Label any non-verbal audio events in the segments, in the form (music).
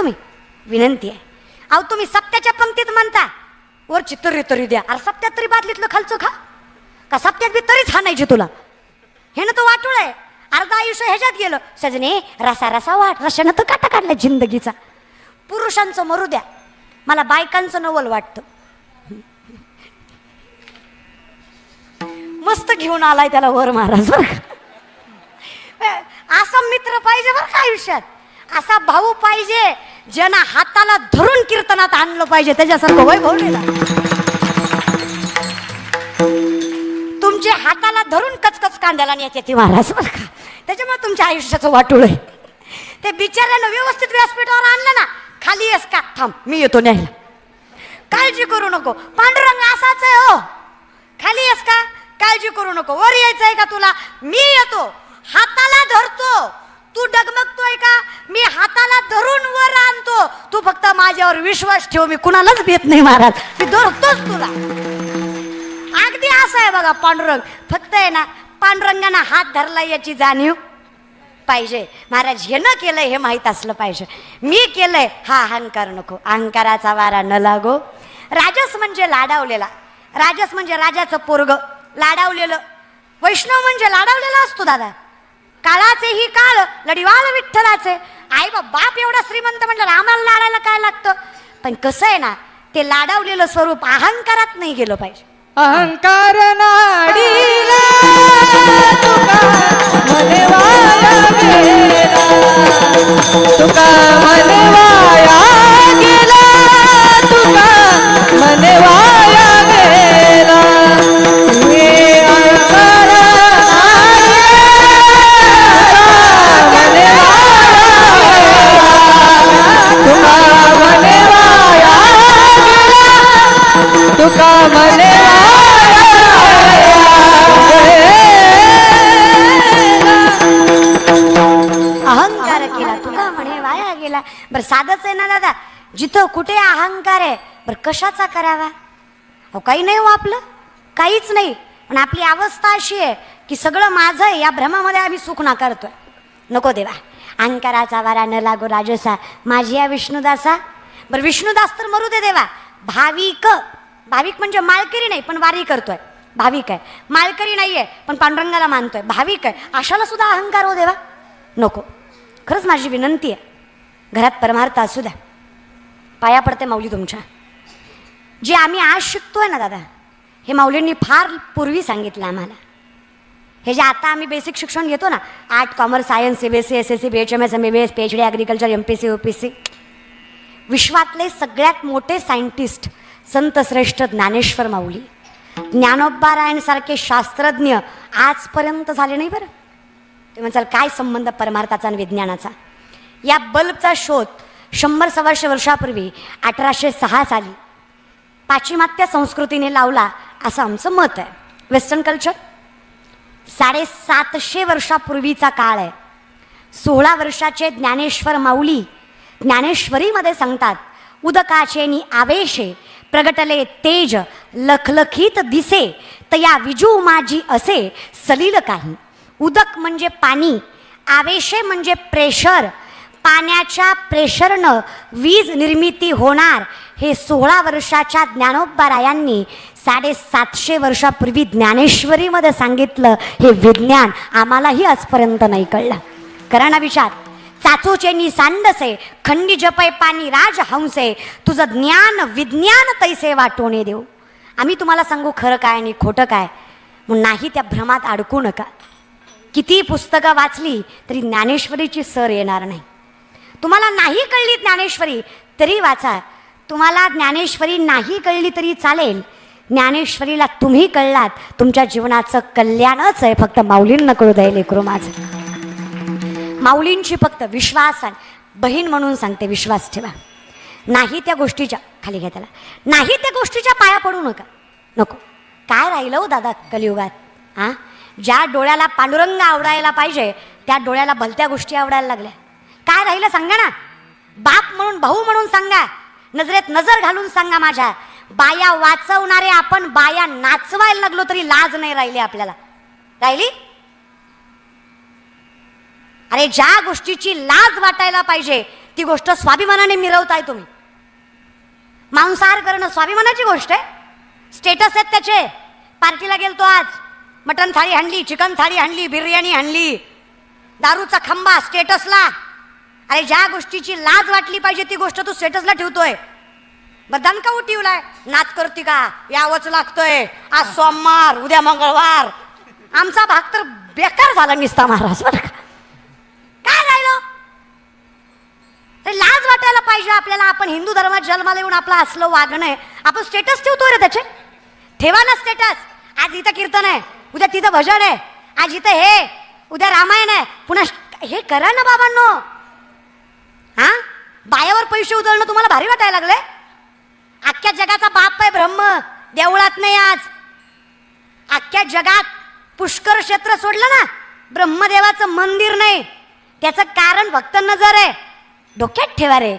तुम्ही. विनंती आहे. अहो तुम्ही सप्त्याच्या पंक्तीत म्हणता. वर तरी तरी द्या. अरे सप्त्यात तरी बादलीतलं खालचं खा. का सप्त्यात बी तरीच हाणायची तुला? हे ना तो वाटोळ आहे. अर्ध आयुष्य ह्याच्यात गेलं. सजने रसा रसा वाट. रशानं तर काटा काढला जिंदगीचा. पुरुषांचं मरू द्या. मला बायकांचं नवल वाटतं. मस्त घेऊन आलाय त्याला वर महाराज बरं असा मित्र पाहिजे बरं का आयुष्यात? असा भाऊ पाहिजे ज्यांना हाताला धरून कीर्तनात आणलं पाहिजे. त्याच्यासारखं वैभव नेला तुमच्या हाताला धरून कचकच कांद्याला नेते ती महाराज बरं का? त्याच्यामुळे तुमच्या आयुष्याचं वाटूळ आहे. ते बिचाऱ्यानं व्यवस्थित व्यासपीठावर आणलं ना खाली येस का? थांब मी येतो न्यायला. काळजी करू नको. पांडुरंग असाच आहे हो. खाली येस का? काळजी करू नको. वर यायचंय का तुला? मी येतो. हाताला धरतो. तू डगमगतोय का? मी हाताला धरून वर आणतो. तू फक्त माझ्यावर विश्वास ठेव. मी कुणालाच भेट नाही महाराज मी धरतोच तुला. अगदी असं आहे बघा पांडुरंग. फक्त आहे ना पांडुरंगाने हात धरला याची जाणीव पाहिजे. महाराज हे न केलंय हे माहीत असलं पाहिजे. मी केलंय हा अहंकार नको. अहंकाराचा वारा न लागो. राजस म्हणजे लाडावलेला. राजस म्हणजे राजाचं पोरग. लाडावलेलं. वैष्णव म्हणजे लाडावलेला असतो दादा. काळाचे ही काळ लढिवाल विठ्ठलाचे. आई बा बाप एवढा श्रीमंत म्हणलं आम्हाला लाडायला काय लागतं? पण कसं आहे ना ते लाडावलेलं स्वरूप अहंकारात नाही गेलं पाहिजे. अहंकार तुका मने वाया गेला. तुका मने वाया कशाचा करावा? अहो काही नाही हो आपलं. काहीच नाही. पण आपली अवस्था अशी आहे की सगळं माझं आहे या भ्रमामध्ये आम्ही सुख नाकारतोय. नको देवा. अहंकाराचा वारा न लागो राजसा माझी या विष्णुदासा. बरं विष्णुदास तर मरू दे देवा. भाविक. भाविक म्हणजे माळकरी नाही पण वारी करतोय. भाविक आहे. माळकरी नाही आहे पण पांडुरंगाला मानतोय. भाविक आहे. अशाला सुद्धा अहंकार हो देवा. नको. खरंच माझी विनंती आहे. घरात परमार्थ असू द्या. पाया पडते माऊली तुमच्या. जे आम्ही आज शिकतोय ना दादा हे माऊलींनी फार पूर्वी सांगितलं आम्हाला. हे जे आता आम्ही बेसिक शिक्षण घेतो ना art commerce science C B S C S S C B H M S M B B S P H D agriculture M P C U P C विश्वातले सगळ्यात मोठे सायंटिस्ट संत श्रेष्ठ ज्ञानेश्वर माऊली. ज्ञानोबारायणसारखे शास्त्रज्ञ आजपर्यंत झाले नाही बरं. ते म्हणसाल काय संबंध परमार्थाचा आणि विज्ञानाचा? या बल्बचा शोध शंभर सव्वाशे वर्षापूर्वी अठराशे सहा साली पाश्चिमात्य संस्कृतीने लावला असं आमचं मत आहे. वेस्टर्न कल्चर साडेसातशे वर्षापूर्वीचा काळ आहे. सोळा वर्षाचे ज्ञानेश्वर माऊली ज्ञानेश्वरीमध्ये सांगतात उदकाचे नि आवेशे प्रगटले तेज लखलखीत दिसे तया विजू माझी असे सलील काही. उदक म्हणजे पाणी आवेशे म्हणजे प्रेशर पाण्याच्या प्रेशरनं वीज निर्मिती होणार हे सोळा वर्षाच्या ज्ञानोबारायांनी साडेसातशे वर्षापूर्वी ज्ञानेश्वरीमध्ये सांगितलं हे विज्ञान आम्हालाही आजपर्यंत नाही कळलं. करा ना विचार चाचूचेनी सांडसे खंडी जपय पाणी राज हंसे तुझं ज्ञान विज्ञान तैसे वाटोने देऊ. आम्ही तुम्हाला सांगू खरं काय आणि खोटं काय? नाही त्या भ्रमात अडकू नका. किती पुस्तकं वाचली तरी ज्ञानेश्वरीची सर येणार नाही. तुम्हाला नाही कळली ज्ञानेश्वरी? तरी वाचा. तुम्हाला ज्ञानेश्वरी नाही कळली तरी चालेल. ज्ञानेश्वरीला तुम्ही कळलात तुमच्या जीवनाचं कल्याणच आहे फक्त माऊलींना कळू द्यायला लेकरू माझं. माऊलींची फक्त विश्वास बहीण म्हणून सांगते विश्वास ठेवा. नाही त्या गोष्टीच्या खाली घ्या त्याला. नाही त्या गोष्टीच्या पाया पडू नका. नको. काय राहिलं हो दादा कलियुगात? हां ज्या डोळ्याला पांडुरंग आवडायला पाहिजे त्या डोळ्याला भलत्या गोष्टी आवडायला लागल्या. काय राहिलं सांगा ना? बाप म्हणून भाऊ म्हणून सांगा. नजरेत नजर घालून सांगा माझ्या. बाया वाचवणारे आपण बाया नाचवायला लागलो तरी लाज नाही राहिली आपल्याला. राहिली? अरे ज्या गोष्टीची लाज वाटायला पाहिजे ती गोष्ट स्वाभिमानाने मिरवताय तुम्ही. मांसाहार करणं स्वाभिमानाची गोष्ट आहे. स्टेटस आहेत त्याचे. पार्टीला गेलतो आज. मटन थाळी हाणली चिकन थाळी हाणली बिर्याणी हाणली. दारूचा खंबा स्टेटसला अरे ज्या गोष्टीची लाज वाटली पाहिजे ती गोष्ट तू स्टेटसला ठेवतोय. बदान का उठवलाय? नात करती का? यावंच लागतोय. आज सोमवार उद्या मंगळवार. आमचा भाग तर बेकार झाला निसता महाराज बरं का? काय राहिलं? तर लाज वाटायला पाहिजे आपल्याला. आपण हिंदू धर्मात जन्माला येऊन आपलं असलं वागणं आहे. आपण स्टेटस ठेवतो रे त्याचे. ठेवा ना स्टेटस. आज इथं कीर्तन आहे उद्या तिथं भजन आहे. आज इथं हे उद्या रामायण आहे. पुन्हा हे करा ना बाबांनो. हा? बायावर पैसे उधळणं तुम्हाला भारी वाटायला लागले अख्ख्या जगाचा बाप आहे ब्रह्म. देवळात नाही आज. अख्ख्या जगात पुष्कर क्षेत्र सोडलं ना ब्रह्मदेवाचं मंदिर नाही. त्याचं कारण भक्त नजर आहे. डोक्यात ठेवा रे.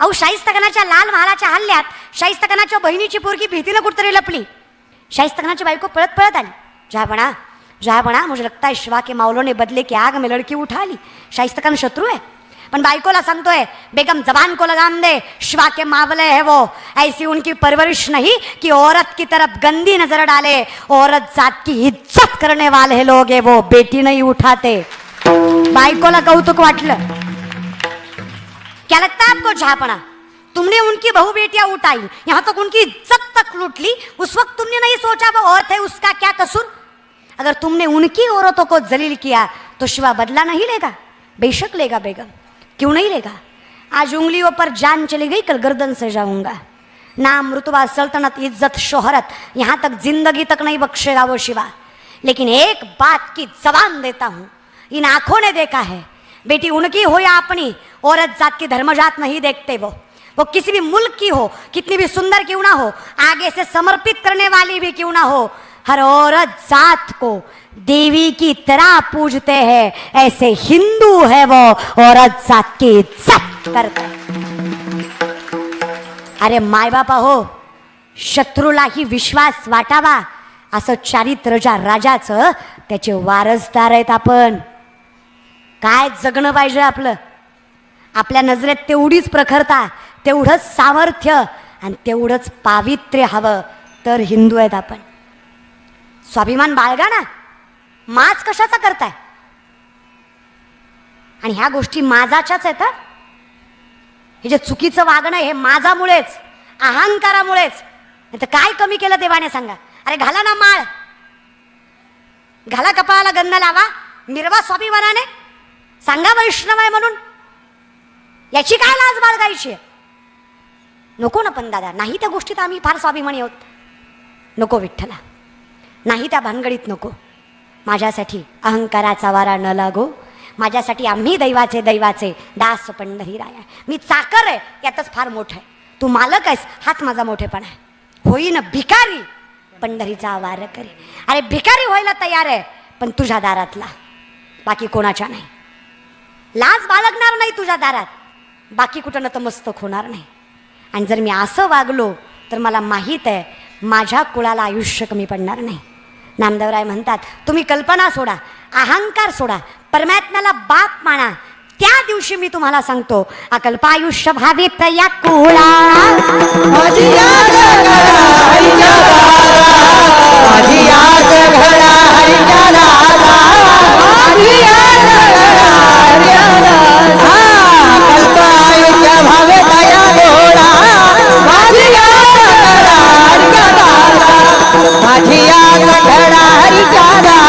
अहो शाहिस्तखानाच्या लाल महालाच्या हल्ल्यात शाहिस्तखानाच्या बहिणीची पोरगी भीतीनं कुठतरी लपली. शाहिस्तखानाची बायको पळत पळत आली. जहापणा जहापणा मुझे लगता है शिवा के मावलों ने बदले की आग में लड़की उठा ली. शाहिस्तकन शत्रू आहे. पण बायकोला सांगतोय बेगम जबान को लगाम दे. शिवा के मावले है वो. ऐसी उनकी परवरिश नहीं कि औरत की तरफ गंदी नजर डाले. औरत जात की इज्जत करने वाले लोग है वो. बेटी नहीं उठाते. बायकोला कौतुक वाटलं. क्या लगता है आपको झापना तुमने उनकी बहु बेटियां उठाई. यहां तक उनकी इज्जत तक लूट ली उस वक्त तुमने नहीं सोचा वो औरत है उसका क्या कसूर? अगर तुमने उनकी औरतों को जलील किया तो शिवा बदला नहीं लेगा? बेशक लेगा बेगम। क्यों नहीं लेगा? आज उंगलियों पर जान चली गई कल गर्दन से जाऊंगा। नाम रुतबा सल्तनत इज्जत शोहरत यहां तक जिंदगी तक नहीं बख्शेगा वो शिवा। लेकिन एक बात की जबान देता हूं इन आंखों ने देखा है। बेटी उनकी हो या अपनी औरत जात की धर्मजात नहीं देखते वो। वो किसी भी मुल्क की हो कितनी भी सुंदर क्यों ना हो आगे से समर्पित करने वाली भी क्यों ना हो हर औरत जात को देवी की तरह पूजते हैं। ऐसे हिंदू है वो औरत जात की इज्जत करते अरे अरे मायबापा हो शत्रूलाही विश्वास वाटावा। असं चारित्र्यच्या राजाचं त्याचे वारसदार आहेत आपण। काय जगणं पाहिजे आपलं? आपल्या नजरेत तेवढीच प्रखरता तेवढंच सामर्थ्य आणि तेवढंच पावित्र्य हवं तर हिंदू आहेत आपण। स्वाभिमान बाळगा ना? माज कशाचा करताय? आणि ह्या गोष्टी माझाच्याच आहेत हे? जे चुकीचं वागणं हे माझामुळेच अहंकारामुळेच. नाही तर काय कमी केलं देवाने सांगा? अरे घाला ना माळ. घाला कपाळाला गंध लावा. निर्वा स्वाभिमानाने. सांगा वैष्णव आहे म्हणून. याची काय लाज बाळगायची आहे? नको ना पण दादा नाही त्या गोष्टीत आम्ही फार स्वाभिमानी आहोत. नको विठ्ठला. नाही त्या भानगडीत नको. माझ्यासाठी अहंकाराचा वारा न लागो. माझ्यासाठी आम्ही दैवाचे दैवाचे दास पंढरीराया मी चाकर आहे यातच फार मोठं आहे. तू मालक आहेस हाच माझा मोठेपण आहे. होईन भिकारी पंढरीचा वार करे. अरे भिकारी व्हायला तयार आहे पण तुझ्या दारातला. बाकी कोणाच्या नाही. लाज बाळगणार नाही तुझ्या दारात. बाकी कुठं नतमस्तक होणार नाही. आणि जर मी असं वागलो तर मला माहीत आहे माझ्या कुळाला आयुष्य कमी पडणार नाही. नामदेवराय म्हणतात तुम्ही कल्पना सोडा अहंकार सोडा परमात्म्याला बाप माना. त्या दिवशी मी तुम्हाला सांगतो अकल्पायुष्य भावित या कुळा माझी याद घडा हरीच्या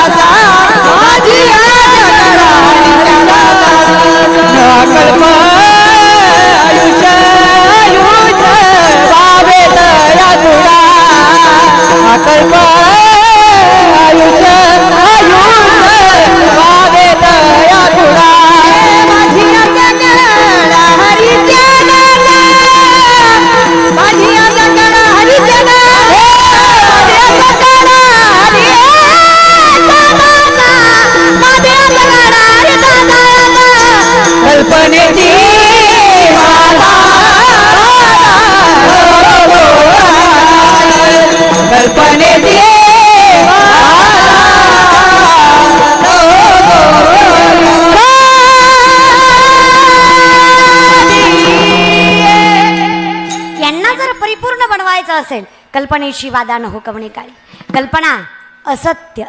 असेल. कल्पनेशी वादा न काळी कल्पना असत्य.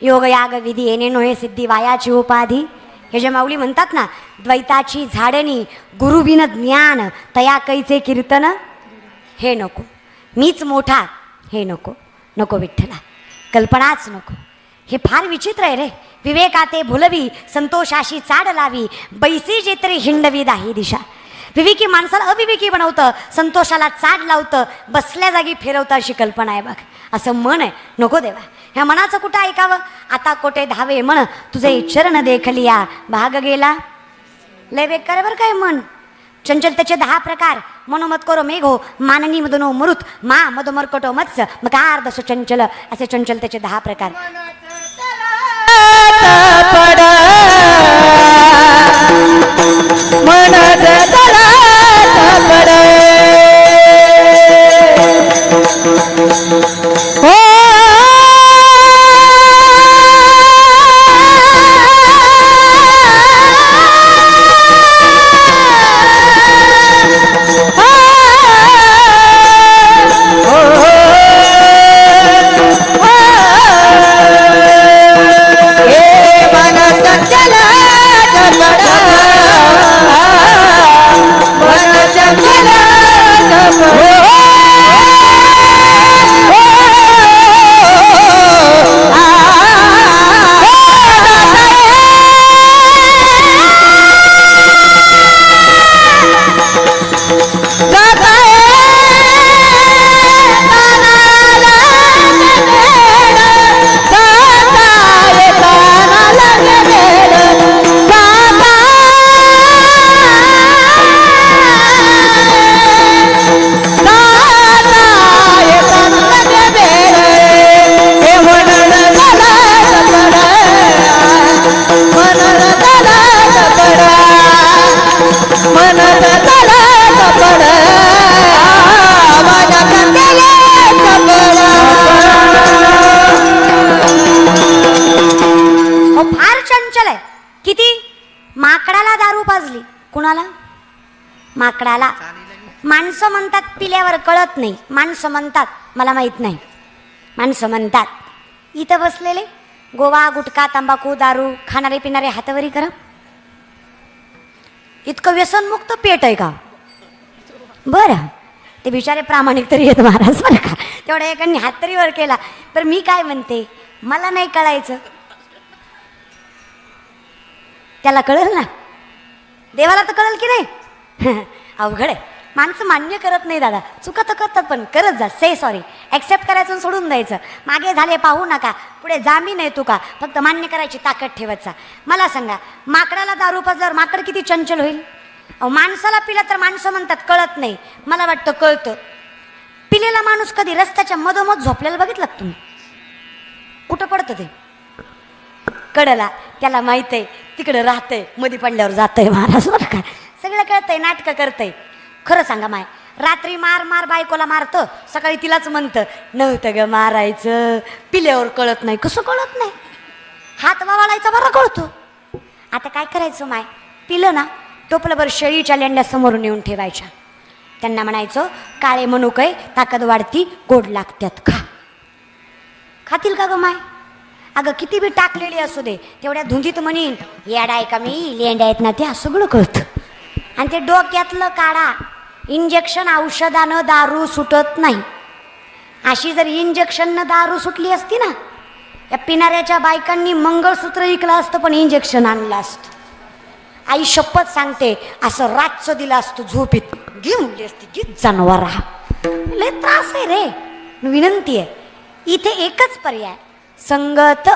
योग याग विधी येणे नोहे सिद्धी वायाची उपाधी. हे जे माऊली म्हणतात ना द्वैताची झाडणी गुरुविन ज्ञान तया कैचे कीर्तन? हे नको. मीच मोठा हे नको. नको विठ्ठला. कल्पनाच नको. हे फार विचित्र आहे रे. विवेकाते भुलवी संतोषाशी चाड लावी. बैसी जेतरी हिंडवी दाही दिशा. विवेकी माणसाला अविवेकी बनवतं. संतोषाला चाड लावतं. बसल्या जागी फिरवतं अशी कल्पना आहे बघ. असं मन आहे. नको देवा. ह्या मनाचं कुठं ऐकावं? आता कोठे धावे मन तुझे चरण देखलिया भाग गेला. लय बेकार बरं काय मन. चंचलतेचे दहा प्रकार. मनोमत करो मेघो. माननी मदनो मरुत. मा मदो मरकटो मत्स्य मकार दस चंचल. असे चंचलतेचे दहा प्रकार. पडा. माकडाला माणसं म्हणतात पिल्यावर कळत नाही. माणसं म्हणतात मला माहीत नाही. माणसं म्हणतात इथं बसलेले? गोवा गुटखा तंबाखू दारू खाणारे पिणारे हातवरी करा. इतकं व्यसनमुक्त पेट आहे का? बरं. ते बिचारे प्रामाणिक तरी येत महाराज बरं का. तेवढ्या एकांनी हात तरी वर केला. तर मी काय म्हणते? मला नाही कळायचं. त्याला कळेल ना? देवाला तर कळेल की नाही? (laughs) अवघड आहे. माणसं मान्य करत नाही दादा. चुका तर करतात पण करत जा. से सॉरी ॲक्सेप्ट करायचं सोडून द्यायचं. मागे झाले पाहू नका. पुढे जामीन आहे तू का फक्त मान्य करायची ताकद ठेवत जा. मला सांगा माकडाला दारू पाजल्यावर माकड किती चंचल होईल? अहो माणसाला पिलं तर माणसं म्हणतात कळत नाही. मला वाटतं कळतं. पिलेला माणूस कधी रस्त्याच्या मधोमध झोपलेला बघितलं तुम्ही? कुठं पडतं ते? कडला. त्याला माहीत आहे तिकडं राहतंयमध्ये पडल्यावर जातंय महाराज बरं का? सगळं कळतंय नाटकं करतंय. खरं सांगा माय रात्री मार मार बायकोला मारतं सकाळी तिलाच म्हणतं नव्हतं ग मारायचं पिल्यावर कळत नाही. कसं कळत नाही? हात वावळायचा बरं कळतो. आता काय करायचं माय? पिलं ना टोपलंभर शेळीच्या लेंड्या समोरून येऊन ठेवायच्या. त्यांना म्हणायचं काळे मनुकय ताकद वाढती गोड लागत्यात खा. खातील का ग माय? अगं किती बी टाकलेली असू दे तेवढ्या धुंदीत म्हणीन येडा आहे का मी? लेंड्या आहेत ना त्या सगळं कळतं. आणि ते डोक्यातलं काढा. इंजेक्शन औषधानं दारू सुटत नाही. अशी जर इंजेक्शननं दारू सुटली असती ना या पिणाऱ्याच्या बायकांनी मंगळसूत्र विकलं असतं पण इंजेक्शन आणलं असतं. आई शपथ सांगते असं रातचं दिलं असतं झोपीत. घेऊन म्हणली असती की जनावर लय त्रास आहे रे. विनंती आहे इथे एकच पर्याय. संगत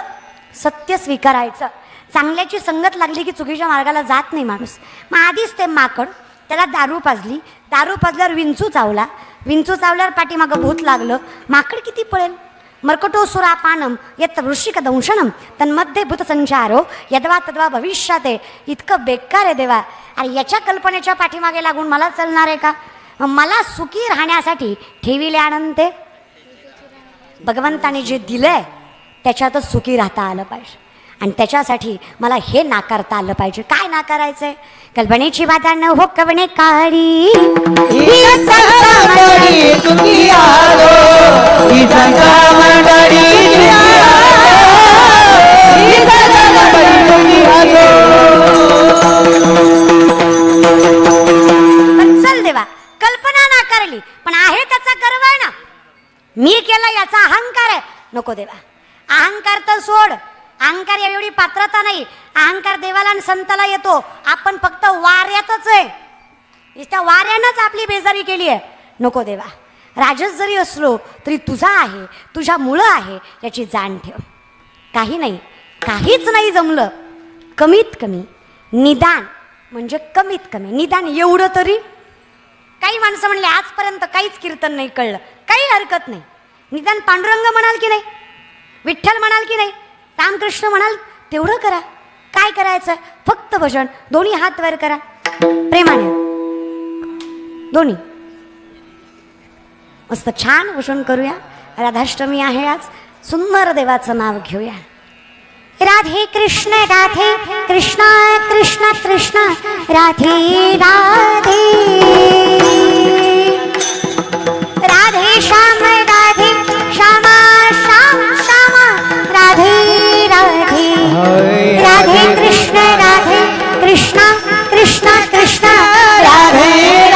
सत्य स्वीकारायचं. चांगल्याची संगत लागली की चुकीच्या मार्गाला जात नाही माणूस. मग आधीच ते माकड त्याला दारू पाजली. दारू पाजल्यावर विंचू चावला. विंचू चावल्यावर पाठीमागं भूत लागलं. माकड किती पळेल? मर्कटो सुरापानम यत वृषिक दंशनम. तन्मध्ये भूतसंचारो यदवा तद्वा भविष्यात. आहे इतकं बेकार आहे देवा. आणि याच्या कल्पनेच्या पाठीमागे लागून मला चालणार आहे का? मला सुखी राहण्यासाठी ठेविले आनंद ते भगवंताने जे दिलंय त्याच्यातच सुखी राहता आलं पाहिजे. आणि त्याच्यासाठी मला हे नाकारता आलं पाहिजे. काय नाकारायचंय? कल्पनेची बाधा न हो कवणे काळी. चल देवा कल्पना नाकारली पण आहे त्याचा गर्व आहे ना मी केलं याचा अहंकार आहे. नको देवा. अहंकार तर सोड. अहंकार एवढी पात्रता नाही. अहंकार देवाला आणि संताला येतो. आपण फक्त वाऱ्यातच आहे. त्या वाऱ्यानंच आपली बेजारी केली आहे. नको देवा. राजस जरी असलो तरी तुझा आहे तुझ्या मुळं आहे याची जाण ठेव. काही नाही काहीच नाही जमलं. कमीत कमी निदान म्हणजे कमीत कमी निदान एवढं तरी. काही माणसं म्हणले आजपर्यंत काहीच कीर्तन नाही कळलं. काही हरकत नाही. निदान पांडुरंग म्हणाल की नाही? विठ्ठल म्हणाल की नाही? रामकृष्ण म्हणाल तेवढं करा. काय करायचं? फक्त भजन. दोन्ही हात वर करा. प्रेमाने. दोन्ही. मस्त छान भजन करूया. राधाष्टमी आहे आज. सुंदर देवाचं नाव घेऊया. राधे कृष्ण राधे कृष्ण कृष्ण कृष्ण. राधे राधे. राधे श्याम राधे कृष्ण राधे कृष्ण कृष्ण कृष्ण राधे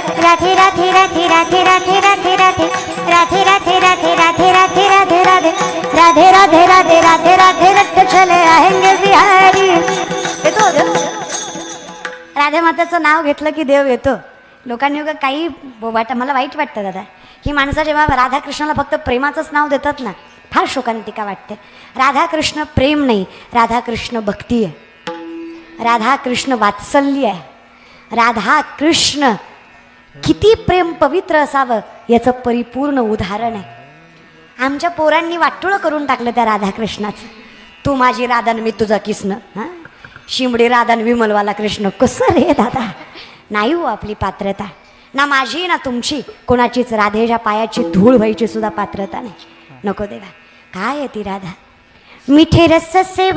राधे राधे राधे राधे राधे राधे राधे राधे राधे राधे राधे राधे राधे राधे राधे राधे राधे राधे राधे रट्ट चले आहेंगे बिहारी राधे माताचं नाव घेतलं की देव येतो लोकांनी उगा काही बोबाटा मला वाईट वाटतं दादा ही माणसं जेव्हा राधाकृष्णाला फक्त प्रेमाचंच नाव देतात ना फार शोकांतिका वाटते राधाकृष्ण प्रेम नाही राधाकृष्ण भक्ती आहे राधाकृष्ण वात्सल्य आहे राधाकृष्ण किती प्रेम पवित्र असावं याचं परिपूर्ण उदाहरण आहे. आमच्या पोरांनी वाटोळं करून टाकलं त्या राधाकृष्णाचं. तू माझी राधन मी तुझा किसन. हां? शिमडी राधन विमलवाला कृष्ण. कसं रे दादा? नाही हो आपली पात्रता. ना माझी ना तुमची. कोणाचीच राधेच्या पायाची धूळ व्हायची सुद्धा पात्रता नाही. नको देवा. काय आहे ती राधा? मिठे रस से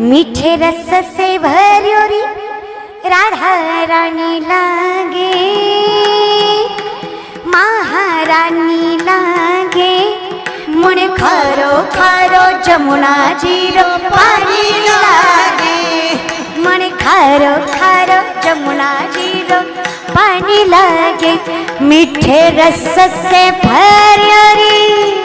मीठे रस से भर्यो राधा रानी लागे। महारानी लागे। मुने खारो खारो जमुना जीरो पानी लागे। मन खारो खारो जमुना जीरो पानी लागे। मीठे रस से भर्यो